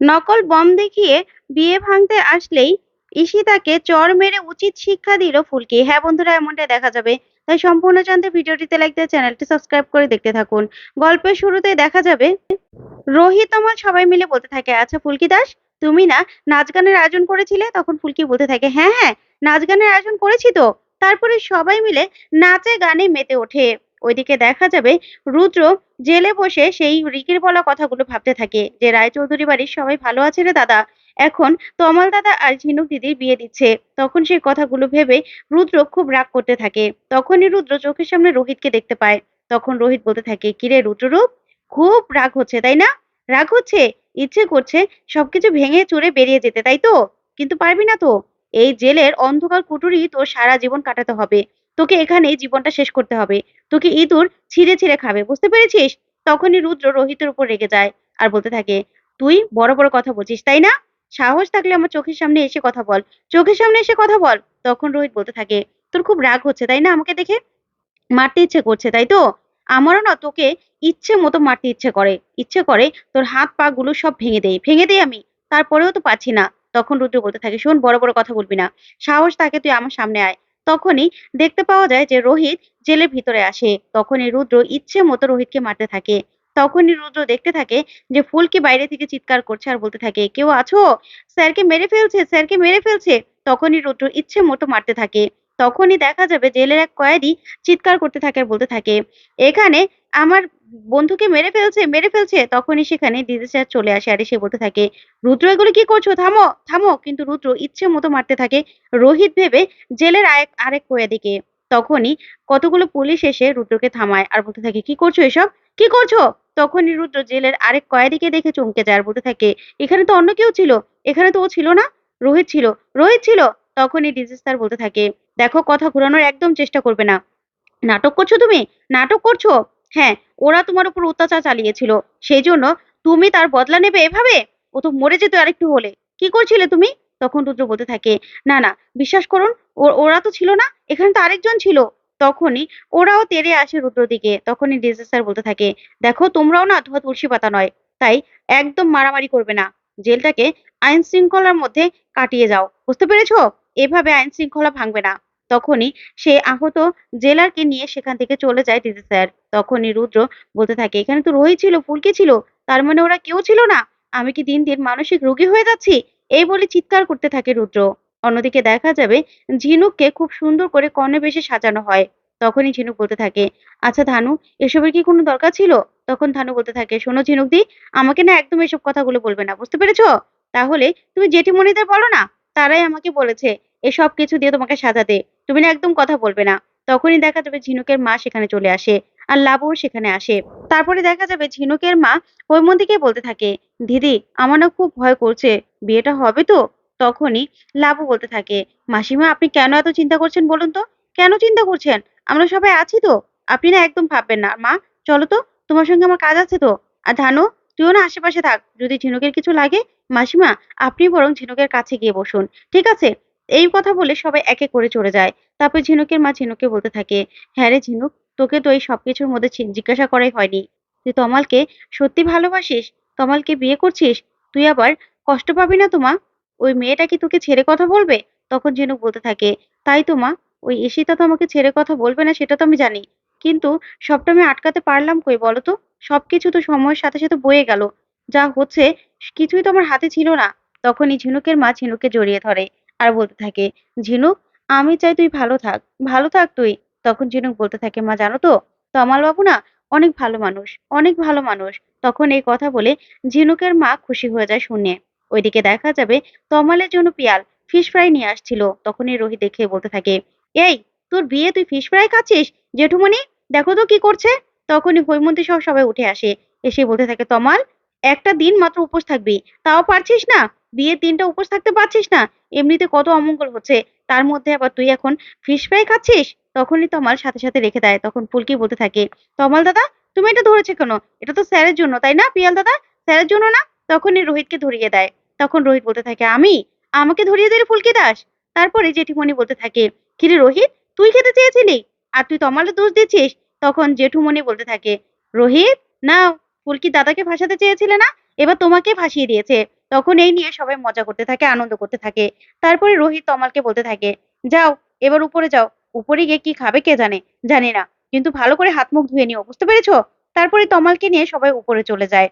নকল বম দেখিয়ে বিয়ে ভাঙতে আসলেই ঈশিতাকে চর মেরে উচিত শিক্ষা দিল ফুলকি। হ্যাঁ বন্ধুরা, এমনটাই দেখা যাবে। তাই সম্পূর্ণ জানতে ভিডিওটিতে লাইক দিয়ে চ্যানেলটি সাবস্ক্রাইব করে দেখতে থাকুন। গল্পের শুরুতে দেখা যাবে, রোহিত আমার সবাই মিলে বলতে থাকে আচ্ছা ফুলকি দাস, তুমি না নাচ গানের আয়োজন করেছিলে? তখন ফুলকি বলতে থাকে হ্যাঁ হ্যাঁ নাচ গানের আয়োজন করেছি তো। তারপরে সবাই মিলে নাচে গানে মেতে ওঠে। ওইদিকে দেখা যাবে রুদ্র জেলে বসে সেই রিকির বলা কথাগুলো ভাবতে থাকে যে, রায়চৌধুরী বাড়ির সবাই ভালো আছে রে দাদা। এখন তমাল দাদা আর ঝিনুক দিদির বিয়ে দিচ্ছে। তখন সেই কথাগুলো ভেবে রুদ্র খুব রাগ করতে থাকে। তখনই রুদ্র চোখের সামনে রোহিতকে দেখতে পায়। তখন রোহিত বলতে থাকে, কিরে রুদ্ররূপ, খুব রাগ হচ্ছে, তাই না? রাগ হচ্ছে? ইচ্ছে করছে সবকিছু ভেঙে চুরে বেরিয়ে যেতে, তাই তো? কিন্তু পারবি না তো? এই জেলের অন্ধকার কুটুরি তোর সারা জীবন কাটাতে হবে। তোকে এখানেই জীবনটা শেষ করতে হবে। তোকে ইঁদুর ছিঁড়ে ছিঁড়ে খাবে, বুঝতে পেরেছিস? তখনই রুদ্র রোহিতের উপর রেগে যায় আর বলতে থাকে, তুই বড় বড় কথা বলছিস, তাই না? সাহস থাকলে আমার চোখের সামনে এসে কথা বল। চোখের সামনে এসে কথা বল? তখন রোহিত বলতে থাকে, তোর খুব রাগ হচ্ছে, তাই না আমাকে দেখে? মারতে ইচ্ছে করছে, তাই তো? আমারও না তোকে ইচ্ছে মতো মারতে ইচ্ছে করে। ইচ্ছে করে তোর হাত পা গুলো সব ভেঙে দেই ভেঙে দেই আমি, তারপরেও তো পাচ্ছি না। তখন রুদ্র বলতে থাকে, শোন, বড় বড় কথা বলবি না। সাহস থাকে তুই আমার সামনে আয়। তখনই দেখতে পাওয়া যায় যে রোহিত জেলের ভিতরে আসে। তখনই রুদ্র ইচ্ছে মতো রোহিতকে মারতে থাকে। তখনই রুদ্র দেখতে থাকে যে ফুলকে বাইরে থেকে চিৎকার করছে আর বলতে থাকে, কেউ আছো? স্যারকে মেরে ফেলছে, স্যারকে মেরে ফেলছে। তখনই রুদ্র ইচ্ছে মতো মারতে থাকে। তখনই দেখা যাবে জেলের এক কয়েদি চিৎকার করতে থাকে বলতে থাকে, এখানে আমার বন্ধুকে মেরে ফেলছে মেরে ফেলছে, তখনই সেখানে দিদি চলে আসে। আর সে বলতে থাকে, রুদ্র, এগুলো কি করছ? থামো থামো। কিন্তু রুদ্র ইচ্ছে মতো মারতে থাকে। রোহিত ভেবে জেলের আরেক আরেক কয়েদিকে তখনই কতগুলো পুলিশ এসে রুদ্রকে থামায় আর বলতে থাকে, কি করছ এসব? কি করছ? তখনই রুদ্র জেলের আরেক কয়েদিকে দেখে চমকে যায় আর বলতে থাকে, এখানে তো অন্য কেউ ছিল, এখানে তো ও ছিল না? রোহিত ছিল রোহিত ছিল? তখনই ডিজি স্যার বলতে থাকে, দেখো, কথা ঘোরানোর একদম চেষ্টা করবে না। নাটক করছ তুমি? নাটক করছ? হ্যাঁ ওরা তোমার উপর অত্যাচার চালিয়েছিল। সেই জন্য তুমি তার বদলা নেবে এভাবে? ও তো মরে যেত আরেকটু হলে। কি করছিলে তুমি? তখন রুদ্র বলতে থাকে, না না, বিশ্বাস করুন ওরা তো ছিল না, এখানে তো আরেকজন ছিল। তখনই ওরাও তেড়ে আসে রুদ্র দিকে। তখনই ডিজে স্যার বলতে থাকে, দেখো, তোমরাও না ধোয়া তুলসী পাতা নয়, তাই একদম মারামারি করবে না। জেলটাকে আইন শৃঙ্খলার মধ্যে কাটিয়ে যাও। বুঝতে পেরেছ? এভাবে আইন শৃঙ্খলা ভাঙবে না। তখনই সে আহত জেলারকে নিয়ে সেখান থেকে চলে যায় ডিজে স্যার। তখনই রুদ্র বলতে থাকে, এখানে তো রোহিত ছিল, ফুলকি ছিল, তার মানে ওরা কেউ ছিল না। আমি কি দিন দিন মানসিক রোগী হয়ে যাচ্ছি? এই বলে চিৎকার করতে থাকে রুদ্র। অন্যদিকে দেখা যাবে ঝিনুককে খুব সুন্দর করে কর্ণে বেশি সাজানো হয়। তখনই ঝিনুক বলতে থাকে আচ্ছা ধানু, এসবের কি কোনো দরকার ছিল? তখন ধানু বলতে থাকে, শোনো ঝিনুক দি আমাকে না একদম এসব কথাগুলো বলবে না, বুঝতে পেরেছ? তাহলে তুমি জেঠিমণিদের বলো না, তারাই আমাকে বলেছে, এসব কিছু দিয়ে তোমাকে সাজাতে। তুমি না একদম কথা বলবে না। তখনই দেখা যাবে ঝিনুকের মা সেখানে চলে আসে আর লাবুও সেখানে আসে। তারপরে দেখা যাবে ঝিনুকের মা হৈমন্তীকে বলতে থাকে, দিদি, আমার না খুব ভয় করছে, বিয়েটা হবে তো? তখনই লাবু বলতে থাকে, মাসিমা, আপনি কেন এত চিন্তা করছেন বলুন তো? কেন চিন্তা করছেন? আমরা সবাই আছি তো। আপনি না একদম ভাববেন না। মা, চলো তো, তোমার সঙ্গে আমার কাজ আছে তো। আর ধানু, তুইও না আশেপাশে থাক। যদি ঝিনুকের কিছু লাগে, মাসিমা, আপনি বরং ঝিনুকের কাছে গিয়ে বসুন। ঠিক আছে? এই কথা বলে সবাই একে করে চলে যায়। তারপর ঝিনুকের মা ঝিনুককে বলতে থাকে হ্যাঁ রে ঝিনুক, তোকে তো এই সবকিছুর মধ্যে জিজ্ঞাসা করাই হয়নি। তুই তমালকে সত্যি ভালোবাসিস? তমালকে বিয়ে করছিস? তুই আবার কষ্ট পাবি না তোমা ওই মেয়েটা কি তোকে ছেড়ে কথা বলবে? তখন ঝিনুক বলতে থাকে, তাই তো মা, ওই ঈশিতা তো আমাকে ছেড়ে কথা বলবে না সেটা তো আমি জানি। কিন্তু সবটা আমি আটকাতে পারলাম কই বলো তো? সবকিছু তো সময়ের সাথে সাথে বয়ে গেল। যা হচ্ছে, কিছুই তো আমার হাতে ছিল না। তখনই ঝিনুকের মা ঝিনুককে জড়িয়ে ধরে। আর বলতে থাকে, ঝিনুক, আমি চাই তুই ভালো থাক ভালো থাক তুই। তখন ঝিনুক বলতে থাকে, মা, জানো তো তমাল বাবু না অনেক ভালো মানুষ, অনেক ভালো মানুষ। তখন এই কথা বলে ঝিনুকের মা খুশি হয়ে যায় শুনে। ওইদিকে দেখা যাবে তমালের জন্য পিয়াল ফিশ ফ্রাই নিয়ে আসছিল। তখনই রোহিত দেখে বলতে থাকে, এই, তোর বিয়ে তুই ফিশ ফ্রাই খাচ্ছিস? জেঠুমনি দেখো তো কি করছে? তখনই হৈমন্তী সহ সবাই উঠে আসে। এসে বলতে থাকে, তমাল, একটা দিন মাত্র উপোস থাকবি, তাও পারছিস না? বিয়ের দিনটা উপোস থাকতে পারছিস না? এমনিতে কত অমঙ্গল হচ্ছে। তার মধ্যে আবার তুই এখন ফিশ ফ্রাই খাচ্ছিস? তখনই তমাল সাথে সাথে রেখে দেয়, তখন ফুলকি বলতে থাকে, তমাল দাদা, তুমি এটা ধরেছে কেন? এটা তো স্যারের জন্য, তাই না পিয়াল দাদা? স্যারের জন্য না? তখনই রোহিতকে ধরিয়ে দেয়। তখন রোহিত বলতে থাকে, আমি? আমাকে ধরিয়ে দিলে ফুলকি দাস? তারপরে জেঠিমণি বলতে থাকে, কিরে রোহিত, তুই খেতে চেয়েছিলি? আর তুই তমালের দোষ দিচ্ছিস? তখন জেঠুমণি বলতে থাকে, রোহিত না ফুলকি দাদাকে ফাঁসাতে চেয়েছিলে না? এবার তোমাকে ফাঁসিয়ে দিয়েছে। তখন এই নিয়ে সবাই মজা করতে থাকে, আনন্দ করতে থাকে। তারপরে রোহিত তমালকে বলতে থাকে, যাও, এবার উপরে যাও। উপরে গিয়ে কি খাবে কে জানে? জানি না। কিন্তু ভালো করে হাত মুখ ধুয়ে নিও, বুঝতে পেরেছ? তারপরে তমালকে নিয়ে সবাই উপরে চলে যায়।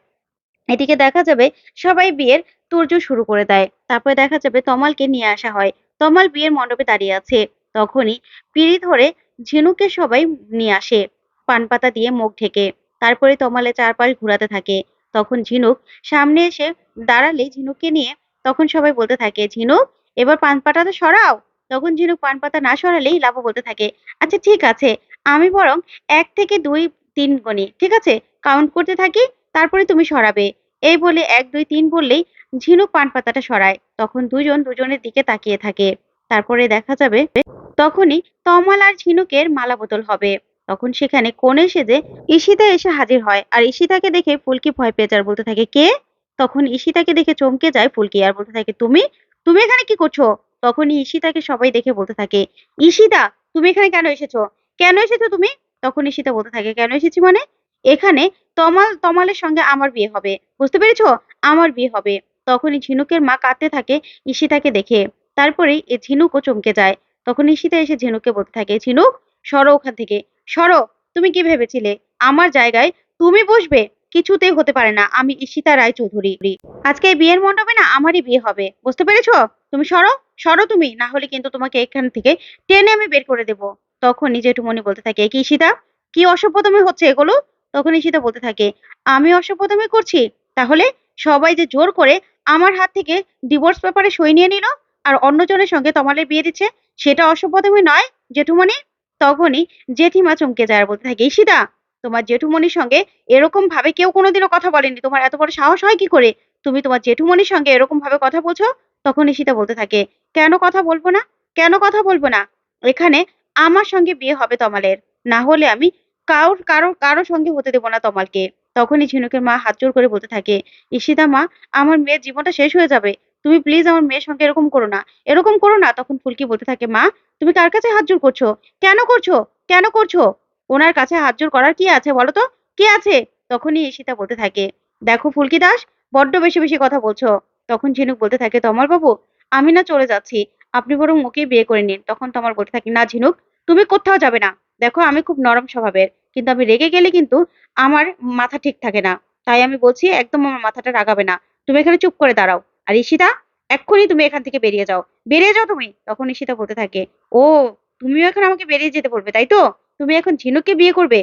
এদিকে দেখা যাবে সবাই বিয়ের তুর্য শুরু করে দেয়। তারপরে দেখা যাবে তমালকে নিয়ে আসা হয়। তমাল বিয়ের মণ্ডপে দাঁড়িয়ে আছে। তখনই পিড়ি ধরে ঝিনুকে সবাই নিয়ে আসে। পান পাতা দিয়ে মুখ ঢেকে। তারপরে তমালে চারপাশ ঘোরাতে থাকে। তখন ঝিনুক সামনে এসে দাঁড়ালে ঝিনুককে নিয়ে তখন সবাই বলতে থাকে, ঝিনুক, এবার পান পাতাটা সরাও। তখন ঝিনুক পান পাতা না সরালেই লাভও বলতে থাকে আচ্ছা ঠিক আছে, আমি বরং এক থেকে দুই, তিন গণি ঠিক আছে? কাউন্ট করতে থাকি, তারপরে তুমি সরাবে। এই বলে এক, দুই, তিন বললেই ঝিনুক পান পাতাটা সরায়। তখন দুজন দুজনের দিকে তাকিয়ে থাকে। তারপরে দেখা যাবে তখনই তমাল আর ঝিনুকের মালা বদল হবে। তখন সেখানে কোণে সেজে ঈশিতা এসে হাজির হয়। আর ঈশিতাকে দেখে ফুলকি ভয় পেয়ে যায়, বলতে থাকে, কে? তখন ঈশিতাকে দেখে চমকে যায় ফুলকি আর বলতে থাকে, তুমি? তুমি এখানে কি করছ? তখনই ঈশিতাকে সবাই দেখে বলতে থাকে, ঈশিতা, তুমি এখানে কেন এসেছ? কেন এসেছ তুমি? তখন ঈশিতা বলতে থাকে, কেন এসেছি মানে? এখানে তমাল, তমালের সঙ্গে আমার বিয়ে হবে। বুঝতে পেরেছ? আমার বিয়ে হবে। তখনই ঝিনুকের মা কাঁদতে থাকে ঈশিতাকে দেখে। তারপরে এ ঝিনুকও চমকে যায়। তখন ঈশিতা এসে ঝিনুককে বলতে থাকে, ঝিনুক, সরো ওখান থেকে। সরো, তুমি কি ভেবেছিলে? আমার জায়গায় তুমি বসবে? কিছুতেই হতে পারে না, আমি ঈশিতা রায় চৌধুরী আজকে বিয়ের মণ্ডপে না আমারই বিয়ে হবে। বুঝতে পেরেছ? তুমি সরো সরো তুমি, না হলে কিন্তু তোমাকে এখান থেকে টেনে আমি বের করে দেব। দেবো তখনই জেঠুমণি বলতে থাকে, কি ঈশিতা? কি অসভ্যতমে হচ্ছে এগুলো? তখন ঈশিতা বলতে থাকে, আমি অসভ্যতমে করছি? তাহলে সবাই যে জোর করে আমার হাত থেকে ডিভোর্স পেপারে সই নিয়ে নিল, আর অন্যজনের সঙ্গে তোমাদের বিয়ে দিচ্ছে, সেটা অসভ্যতমী নয়, জেঠুমণি? তখনই জেঠিমা চমকে যায় আর বলতে থাকে, ঈশিতা, তোমার জেঠুমণির সঙ্গে এরকম ভাবে কেউ কোনোদিনও কথা বলেনি। তোমার এত বড় সাহস হয় কি করে? তুমি তোমার জেঠুমণির সঙ্গে এরকম ভাবে কথা বলছো? তখন ঈশিতা বলতে থাকে, কেন কথা বলব না? কেন কথা বলব না? এখানে আমার সঙ্গে বিয়ে হবে তমালের। না হলে আমি কারোর কারও কারও সঙ্গে হতে দেবো না তমালকে। তখনই ঝিনুকের মা হাত জোর করে বলতে থাকে, ঈশিতা মা, আমার মেয়ের জীবনটা শেষ হয়ে যাবে। তুমি প্লিজ আমার মেয়ের সঙ্গে এরকম করো না। এরকম করো না, তখন ফুলকি বলতে থাকে, মা, তুমি কার কাছে হাত জোর করছ? কেন করছ? কেন করছ? ওনার কাছে হাত জোর করার কি আছে বলো তো? কি আছে? তখনই ঈশিতা বলতে থাকে, দেখো ফুলকি দাস, বড্ড বেশি বেশি কথা বলছো। তখন ঝিনুক বলতে থাকে তমাল বাবু, আমি না চলে যাচ্ছি। আপনি বরং ওকে বিয়ে করে নিন। তখন তমাল বলতে থাকে, না ঝিনুক, তুমি কোথাও যাবে না। দেখো আমি খুব নরম স্বভাবের, কিন্তু আমি রেগে গেলে কিন্তু আমার মাথা ঠিক থাকে না। তাই আমি বলছি, একদম আমার মাথাটা রাগাবে না। তুমি এখানে চুপ করে দাঁড়াও। আর ঈশিতা, এক্ষুনি তুমি এখান থেকে বেরিয়ে যাও। বেরিয়ে যাও তুমি, তখন ঈশিতা বলতে থাকে, ও, তুমিও এখন আমাকে বেরিয়ে যেতে বলবে, তাই তো? তুমি এখন ঝিনুককে বিয়ে করবে?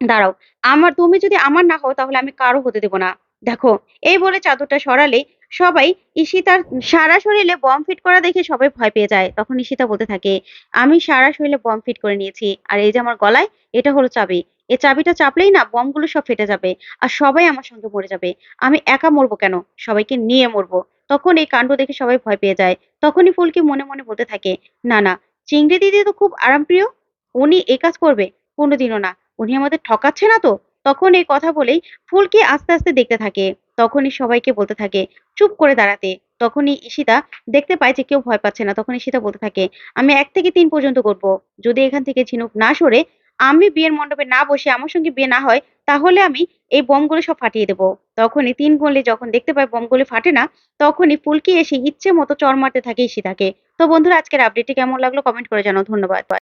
দাঁড়াও, আমার, তুমি যদি আমার না হও, তাহলে আমি কারও হতে দেবো না। দেখো, এই বলে চাদরটা সরালে সবাই ঈশিতার সারা শরীরে বম ফিট করা দেখে সবাই ভয় পেয়ে যায়। তখন ঈশিতা বলতে থাকে, আমি সারা শরীরে বম ফিট করে নিয়েছি, আর এই যে আমার গলায়, এটা হলো চাবি। এই চাবিটা চাপলেই না বমগুলো সব ফেটে যাবে আর সবাই আমার সঙ্গে মরে যাবে। আমি একা মরবো কেন? সবাইকে নিয়ে মরবো। তখন এই কাণ্ড দেখে সবাই ভয় পেয়ে যায়। তখনই ফুলকি মনে মনে বলতে থাকে, না না, চিংড়ি দিদি তো খুব আরামপ্রিয়। উনি এই কাজ করবে, কোনোদিনও না। উনি আমাদের ঠকাচ্ছে না তো? তখন এই কথা বলেই ফুলকি আস্তে আস্তে দেখতে থাকে। তখনই সবাইকে বলতে থাকে, চুপ করে দাঁড়াতে। তখনই ঈশিতা দেখতে পায় যে কেউ ভয় পাচ্ছে না। তখন ঈশিতা বলতে থাকে, আমি এক থেকে তিন পর্যন্ত করব। যদি এখান থেকে ঝিনুক না সরে আমি বিয়ের মণ্ডপে না বসে আমার সঙ্গে বিয়ে না হয়, তাহলে আমি এই বোমগুলো সব ফাটিয়ে দেবো। তখনই তিন গলে যখন দেখতে পায় বোমগুলো ফাটে না, তখনই ফুলকি এসে ইচ্ছে মতো চর মারতে থাকে ঈশিতাকে তো বন্ধুরা, আজকের আপডেটটি কেমন লাগল? কমেন্ট করে জানাও। ধন্যবাদ।